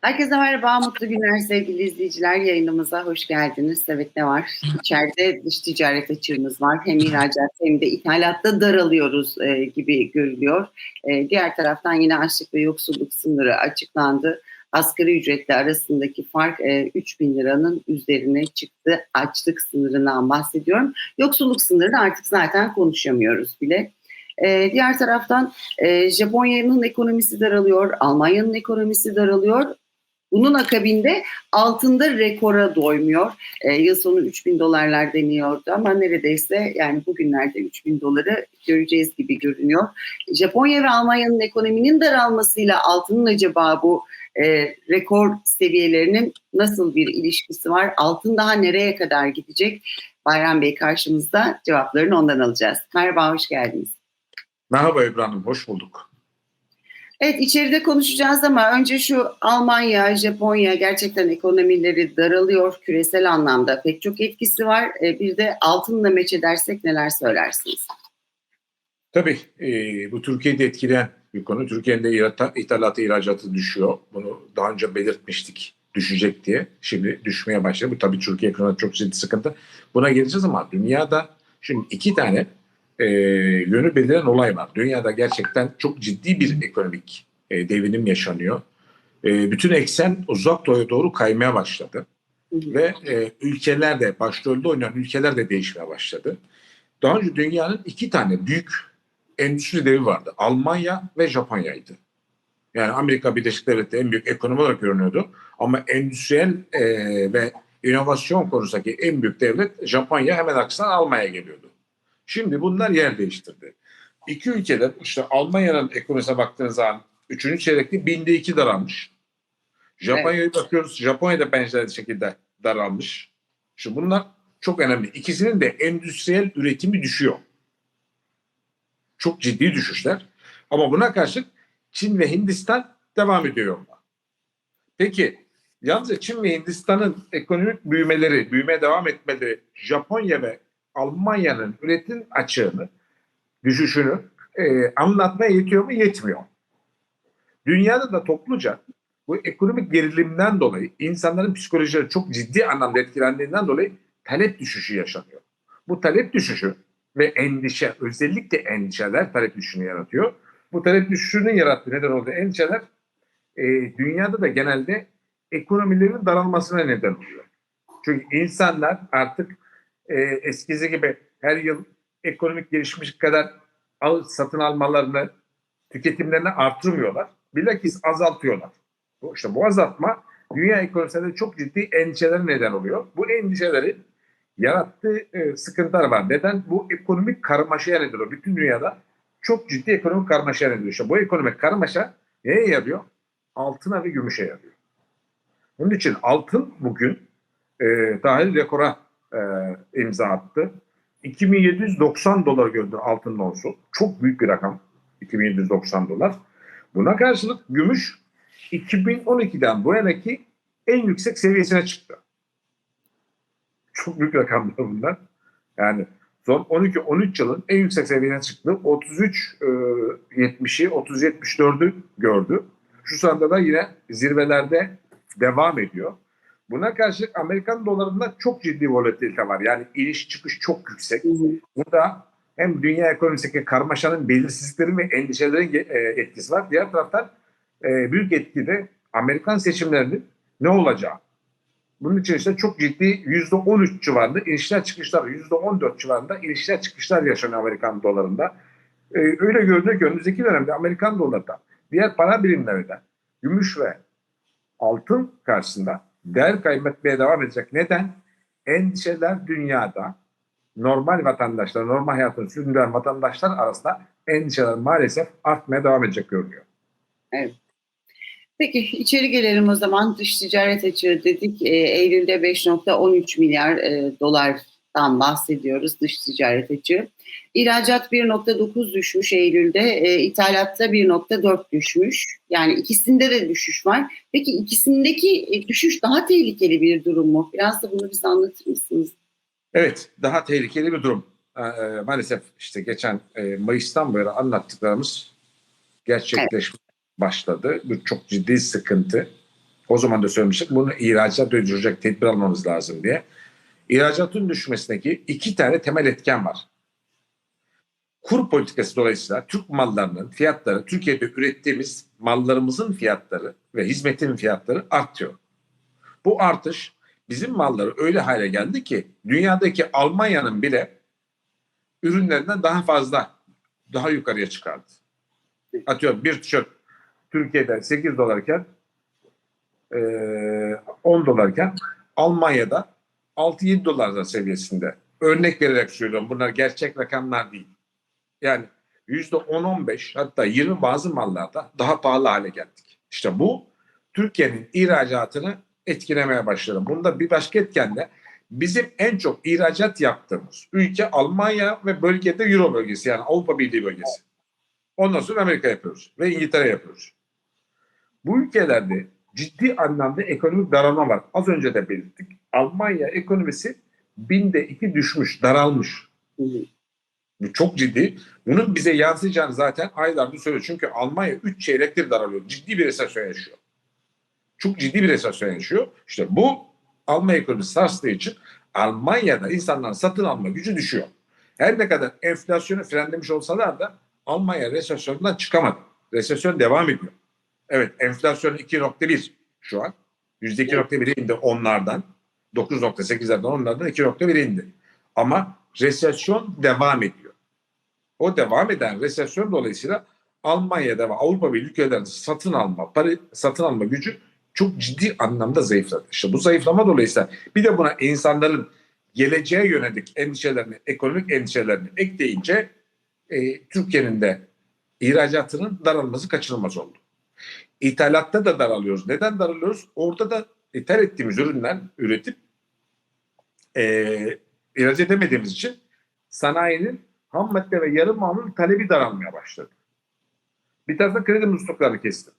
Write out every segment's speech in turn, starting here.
Herkese merhaba, mutlu günler sevgili izleyiciler. Yayınımıza hoş geldiniz. Evet ne var? İçeride dış ticaret açığımız var. Hem ihracat hem de ithalatta daralıyoruz e, gibi görülüyor. E, diğer taraftan yine açlık ve yoksulluk sınırı açıklandı. Asgari ücretle arasındaki fark e, 3 bin liranın üzerine çıktı. Açlık sınırından bahsediyorum. Yoksulluk sınırını artık zaten konuşamıyoruz bile. E, diğer taraftan e, Japonya'nın ekonomisi daralıyor, Almanya'nın ekonomisi daralıyor. Bunun akabinde altında rekora doymuyor. E, yıl sonu 3 bin dolarlar deniyordu ama neredeyse yani bugünlerde 3 bin doları göreceğiz gibi görünüyor. Japonya ve Almanya'nın ekonominin daralmasıyla altının acaba bu e, rekor seviyelerinin nasıl bir ilişkisi var? Altın daha nereye kadar gidecek? Bayram Bey karşımızda cevaplarını ondan alacağız. Merhaba, hoş geldiniz. Merhaba Hanım, hoş bulduk. Evet içeride konuşacağız ama önce şu Almanya, Japonya gerçekten ekonomileri daralıyor küresel anlamda. Pek çok etkisi var. Bir de altınla meç edersek neler söylersiniz? Tabii e, bu Türkiye'de etkileyen bir konu. Türkiye'nin ithalatı, ihracatı düşüyor. Bunu daha önce belirtmiştik düşecek diye. Şimdi düşmeye başladı. Bu tabii Türkiye ekonomisi çok ciddi sıkıntı. Buna geleceğiz ama dünyada şimdi iki tane e, yönü beliren olay var. Dünyada gerçekten çok ciddi bir ekonomik e, devinim yaşanıyor. E, bütün eksen uzak doğuya doğru kaymaya başladı. Ve e, ülkeler de, başrolde oynayan ülkeler de değişmeye başladı. Daha önce dünyanın iki tane büyük endüstri devi vardı. Almanya ve Japonya'ydı. Yani Amerika Birleşik Devletleri en büyük ekonomi olarak görünüyordu. Ama endüstriyel e, ve inovasyon konusundaki en büyük devlet Japonya hemen aksine Almanya geliyordu. Şimdi bunlar yer değiştirdi. İki ülkeden işte Almanya'nın ekonomisine baktığınız zaman üçüncü çeyrekte binde iki daralmış. Japonya'ya evet. bakıyoruz. Japonya'da benzer şekilde daralmış. Şimdi bunlar çok önemli. İkisinin de endüstriyel üretimi düşüyor. Çok ciddi düşüşler. Ama buna karşılık Çin ve Hindistan devam ediyor. Peki yalnızca Çin ve Hindistan'ın ekonomik büyümeleri, büyümeye devam etmeleri Japonya ve Almanya'nın üretim açığını, düşüşünü e, anlatmaya yetiyor mu? Yetmiyor. Dünyada da topluca bu ekonomik gerilimden dolayı insanların psikolojileri çok ciddi anlamda etkilendiğinden dolayı talep düşüşü yaşanıyor. Bu talep düşüşü ve endişe, özellikle endişeler talep düşüşünü yaratıyor. Bu talep düşüşünün yarattığı neden olduğu endişeler e, dünyada da genelde ekonomilerin daralmasına neden oluyor. Çünkü insanlar artık e, eskisi gibi her yıl ekonomik gelişmiş kadar al, satın almalarını, tüketimlerini artırmıyorlar. Bilakis azaltıyorlar. İşte bu azaltma dünya ekonomisinde çok ciddi endişeler neden oluyor. Bu endişeleri yarattığı e, sıkıntılar var. Neden? Bu ekonomik karmaşaya neden oluyor. Bütün dünyada çok ciddi ekonomik karmaşaya neden oluyor. İşte bu ekonomik karmaşa neye yarıyor? Altına ve gümüşe yarıyor. Bunun için altın bugün e, dahil rekora e, imza attı. 2790 dolar gördü altın onsu. Çok büyük bir rakam. 2790 dolar. Buna karşılık gümüş 2012'den bu yanaki en yüksek seviyesine çıktı. Çok büyük rakamlar bunlar. Yani son 12-13 yılın en yüksek seviyesine çıktı. 33 e, 70'i 30 74'ü gördü. Şu sırada da yine zirvelerde devam ediyor. Buna karşılık Amerikan dolarında çok ciddi volatilite var. Yani iniş çıkış çok yüksek. Bu da hem dünya ekonomisindeki karmaşanın belirsizlikleri ve endişelerin etkisi var. Diğer taraftan büyük etki de Amerikan seçimlerinin ne olacağı. Bunun için işte çok ciddi %13 civarında inişler çıkışlar, %14 civarında inişler çıkışlar yaşanıyor Amerikan dolarında. Öyle görünüyor ki önümüzdeki dönemde Amerikan dolarında diğer para birimlerinde gümüş ve altın karşısında değer kaybetmeye devam edecek. Neden? Endişeler dünyada normal vatandaşlar, normal hayatını sürdüren vatandaşlar arasında endişeler maalesef artmaya devam edecek görünüyor. Evet. Peki içeri gelelim o zaman. Dış ticaret açığı dedik. E, Eylül'de 5.13 milyar e, dolardan bahsediyoruz dış ticaret açığı. İhracat 1.9 düşmüş Eylül'de, e, ithalatta 1.4 düşmüş. Yani ikisinde de düşüş var. Peki ikisindeki e, düşüş daha tehlikeli bir durum mu? Biraz da bunu bize anlatır mısınız? Evet, daha tehlikeli bir durum. E, e maalesef işte geçen e, Mayıs'tan beri anlattıklarımız gerçekleşmeye evet. başladı. Bu çok ciddi sıkıntı. O zaman da söylemiştik bunu ihracat öldürecek tedbir almamız lazım diye. İhracatın düşmesindeki iki tane temel etken var. Kur politikası dolayısıyla Türk mallarının fiyatları, Türkiye'de ürettiğimiz mallarımızın fiyatları ve hizmetin fiyatları artıyor. Bu artış bizim malları öyle hale geldi ki dünyadaki Almanya'nın bile ürünlerinden daha fazla, daha yukarıya çıkardı. Atıyorum bir tişört Türkiye'de 8 dolarken eee, 10 dolarken Almanya'da 6-7 dolar seviyesinde. Örnek vererek söylüyorum. Bunlar gerçek rakamlar değil. Yani %10-15 hatta 20 bazı mallarda daha pahalı hale geldik. İşte bu Türkiye'nin ihracatını etkilemeye başladı. Bunda bir başka etken de bizim en çok ihracat yaptığımız ülke Almanya ve bölgede Euro bölgesi yani Avrupa Birliği bölgesi. Ondan sonra Amerika yapıyoruz ve İngiltere yapıyoruz. Bu ülkelerde ciddi anlamda ekonomik daralma var. Az önce de belirttik. Almanya ekonomisi binde iki düşmüş, daralmış. Bu çok ciddi. Bunun bize yansıyacağını zaten aylardır söylüyor. Çünkü Almanya 3 çeyrektir daralıyor. Ciddi bir resesyon yaşıyor. Çok ciddi bir resesyon yaşıyor. İşte bu Almanya ekonomisi sarstığı için Almanya'da insanların satın alma gücü düşüyor. Her ne kadar enflasyonu frenlemiş olsalar da Almanya resesyondan çıkamadı. Resesyon devam ediyor. Evet enflasyon 2.1 şu an. %2.1 indi onlardan. 9.8'lerden onlardan 2.1 indi. Ama resesyon devam ediyor. O devam eden resesyon dolayısıyla Almanya'da ve Avrupa Birliği ülkelerinde satın alma, para, satın alma gücü çok ciddi anlamda zayıfladı. İşte bu zayıflama dolayısıyla bir de buna insanların geleceğe yönelik endişelerini, ekonomik endişelerini ekleyince e, Türkiye'nin de ihracatının daralması kaçınılmaz oldu. İthalatta da daralıyoruz. Neden daralıyoruz? Orada da ithal ettiğimiz ürünler üretip e, ihraç edemediğimiz için sanayinin ham madde ve yarım mamul talebi daralmaya başladı. Bir taraftan kredi musluklarını kesti.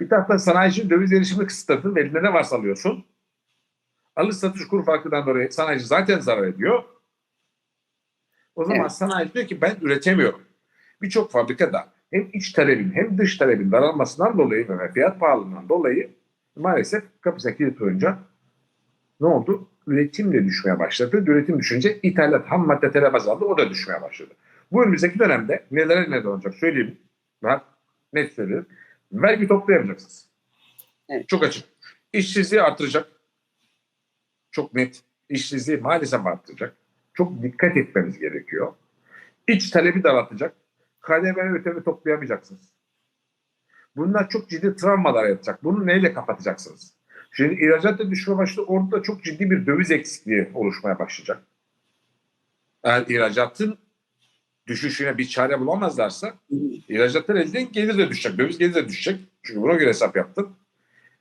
Bir taraftan sanayici döviz erişimini kısıtladı ve elinde ne varsa alıyorsun. Alış satış kur farkından dolayı sanayici zaten zarar ediyor. O zaman Evet. sanayici diyor ki ben üretemiyorum. Birçok fabrikada hem iç talebin hem dış talebin daralmasından dolayı ve fiyat pahalılığından dolayı maalesef kapısına kilit koyunca ne oldu? Üretim de düşmeye başladı. Üretim düşünce ithalat ham madde talep azaldı. O da düşmeye başladı. Bu önümüzdeki dönemde nelere neden olacak söyleyeyim. Ben net söylüyorum. Vergi toplayamayacaksınız. Evet. Çok açık. İşsizliği artıracak. Çok net. İşsizliği maalesef arttıracak. Çok dikkat etmeniz gerekiyor. İç talebi daraltacak. KDV ödemi toplayamayacaksınız. Bunlar çok ciddi travmalar yaratacak. Bunu neyle kapatacaksınız? Şimdi ihracat da düşme başladı. Orada da çok ciddi bir döviz eksikliği oluşmaya başlayacak. Eğer ihracatın düşüşüne bir çare bulamazlarsa ihracatlar elden gelir de düşecek. Döviz gelir de düşecek. Çünkü buna göre hesap yaptım.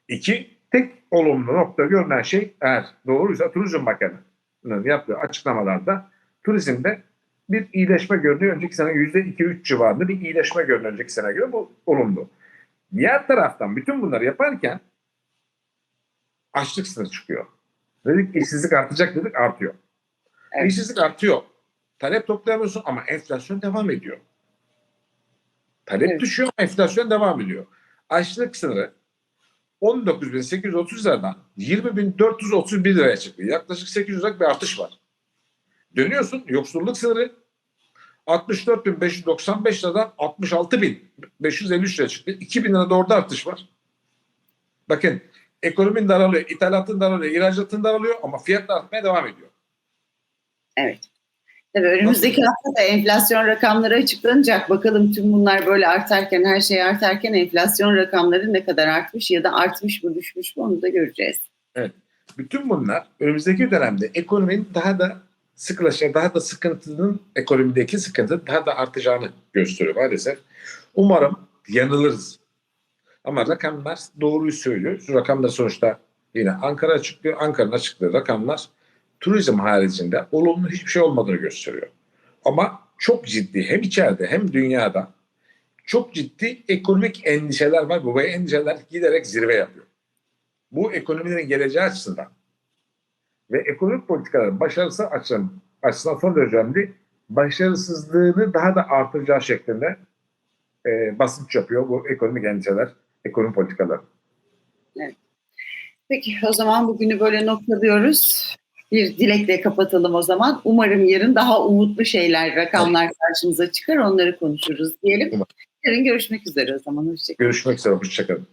İki, tek olumlu nokta görünen şey eğer doğruysa Turizm Bakanı'nın yaptığı açıklamalarda turizmde bir iyileşme görünüyor. Önceki sene yüzde iki üç civarında bir iyileşme görünüyor önceki sene göre. Bu olumlu. Diğer taraftan bütün bunları yaparken açlık sınırı çıkıyor. Dedik işsizlik artacak dedik artıyor. Evet. İşsizlik artıyor. Talep toplayamıyorsun ama enflasyon devam ediyor. Talep Evet. düşüyor ama enflasyon devam ediyor. Açlık sınırı 19.830 liradan 20.431 liraya çıktı. Yaklaşık 800 liralık bir artış var. Dönüyorsun yoksulluk sınırı 64.595 liradan 66.553 liraya çıktı. 2.000 lirada orada artış var. Bakın ekonominin daralıyor, ithalatın daralıyor, ihracatın daralıyor ama fiyatlar artmaya devam ediyor. Evet. Tabii önümüzdeki hafta da enflasyon rakamları açıklanacak. Bakalım tüm bunlar böyle artarken, her şey artarken enflasyon rakamları ne kadar artmış ya da artmış mı, düşmüş mü onu da göreceğiz. Bütün bunlar önümüzdeki dönemde ekonominin daha da sıkılaşacağı, daha da sıkıntının ekonomideki sıkıntı daha da artacağını gösteriyor maalesef. Umarım yanılırız. Ama rakamlar doğruyu söylüyor. Şu rakamlar sonuçta yine Ankara açıklıyor. Ankara'nın açıkladığı rakamlar turizm haricinde olumlu hiçbir şey olmadığını gösteriyor. Ama çok ciddi hem içeride hem dünyada çok ciddi ekonomik endişeler var. Bu endişeler giderek zirve yapıyor. Bu ekonomilerin geleceği açısından ve ekonomik politikaların başarısı açısından, açısından son derece önemli. Başarısızlığını daha da artıracağı şeklinde e, basınç yapıyor bu ekonomik endişeler, ekonomi politikaları. Peki o zaman bugünü böyle noktalıyoruz. Bir dilekle kapatalım o zaman. Umarım yarın daha umutlu şeyler, rakamlar karşımıza çıkar. Onları konuşuruz diyelim. Yarın görüşmek üzere o zaman. Hoşçakalın. Görüşmek üzere. Hoşçakalın.